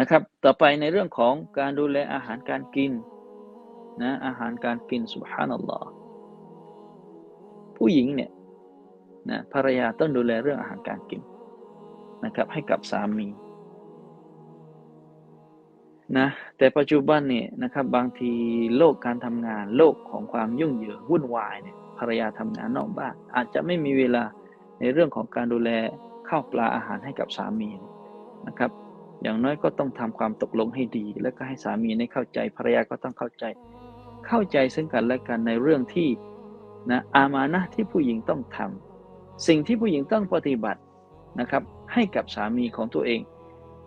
นะครับ ต่อไปในเรื่องของการดูแลอาหารการกินนะอาหารการกินสุบฮานัลลอฮ์ผู้หญิงเนี่ยนะภรรยาต้องดูแลเรื่องอาหารการกินนะครับ ให้กับสามีนะแต่ปัจจุบันเนี่ยนะครับบางทีโลกการทำงานโลกของความยุ่งเหยิงวุ่นวายเนี่ยภรรยาทำงานนอกบ้านอาจจะไม่มีเวลาในเรื่องของการดูแลข้าวปลาอาหารให้กับสามีนะครับ อย่างน้อยก็ต้องทำความตกลงให้ดี แล้วก็ให้สามีได้เข้าใจภรรยาก็ต้องเข้าใจ เข้าใจซึ่งกันและกันในเรื่องที่นะอามานะที่ผู้หญิงต้องทำสิ่งที่ผู้หญิงต้องปฏิบัตินะครับให้กับสามีของตัวเอง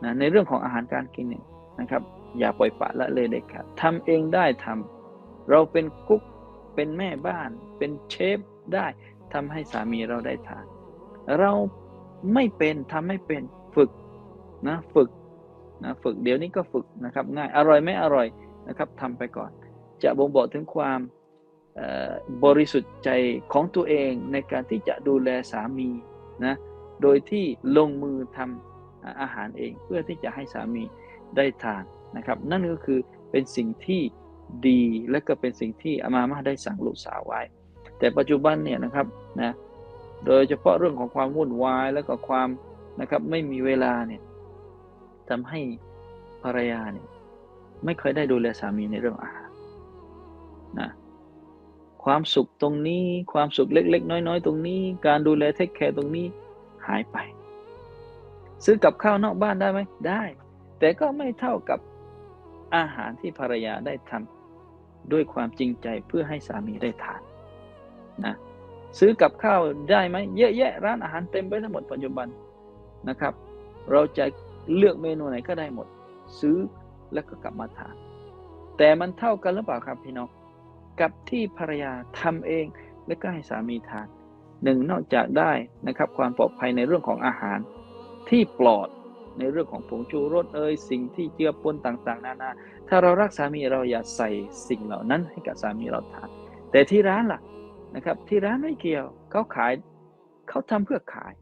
นะในเรื่องของอาหารการกินเนี่ยนะครับ อย่าปล่อยปละละเลยเด็กครับทำเองได้ทำเราเป็นกุ๊กเป็นแม่บ้าน เป็นเชฟได้ทำให้สามีเราได้ทาน เราไม่เป็นทำไม่เป็นฝึกนะฝึก นะฝึกเดี๋ยวนี้ก็ฝึกนะครับง่ายอร่อยไม่อร่อยนะครับทำไปก่อน จะบ่งบอกถึงความบริสุทธิ์ใจของตัวเองในการที่จะดูแลสามีนะโดยที่ลงมือทำอาหารเองเพื่อที่จะให้สามีได้ทานนะครับ นั่นก็คือเป็นสิ่งที่ดีและก็เป็นสิ่งที่อามามาได้สั่งลูกสาวไว้ แต่ปัจจุบันเนี่ยนะครับนะโดยเฉพาะเรื่องของความวุ่นวาย แล้วก็ความนะครับไม่มีเวลาเนี่ย ทำให้ภรรยาเนี่ยไม่เคยได้ดูแลสามีในเรื่องอาหารนะความสุขตรงนี้ความสุขเล็ก ๆ น้อย ๆ ตรงนี้ การดูแลเทคแคร์ตรงนี้หายไป ซื้อกับข้าวนอกบ้านได้ไหมได้ แต่ก็ไม่เท่ากับอาหารที่ภรรยาได้ทำด้วยความจริงใจเพื่อให้สามีได้ทานนะซื้อกับข้าวได้ไหมเยอะแยะร้านอาหารเต็มไปทั้งหมดปัจจุบันนะครับ เราจะ เลือกเมนูไหนก็ได้หมด ซื้อแล้วก็กลับมาทานแต่มันเท่ากันหรือเปล่าครับพี่น้องกับที่ภรรยาทำเองและก็ให้สามีทานหนึ่งนอกจากได้นะครับความปลอดภัยในเรื่องของอาหาร ที่ปลอดในเรื่องของผงชูรสเอ่ยสิ่งที่เจือปนต่างๆ นานา ถ้าเรารักสามีเราอย่าใส่สิ่งเหล่านั้นให้กับสามีเราทาน แต่ที่ร้านล่ะนะครับที่ร้านไม่เกี่ยวเขาขายเขาทำเพื่อขาย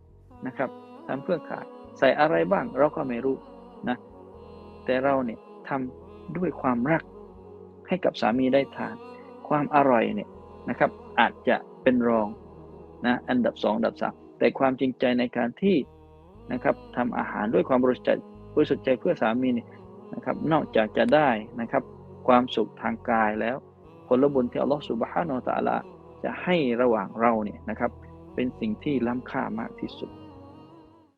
นะครับทำเพื่อขาย ใส่อะไรบ้างเราก็ไม่รู้นะ แต่เราเนี่ยทำด้วยความรักให้กับสามีได้ทาน ความอร่อยเนี่ยนะครับ อาจจะเป็นรองนะอันดับสองอันดับสามแต่ความจริงใจในการที่นะครับทำอาหารด้วยความบริสุทธิ์ใจบริสุทธิ์ใจเพื่อสามีเนี่ยนะครับ นอกจากจะได้นะครับ ความสุขทางกายแล้ว ผลบุญที่อัลลอฮฺสุบฮานาอัลลอฮฺจะให้ระหว่างเราเนี่ยนะครับ เป็นสิ่งที่ล้ำค่ามากที่สุด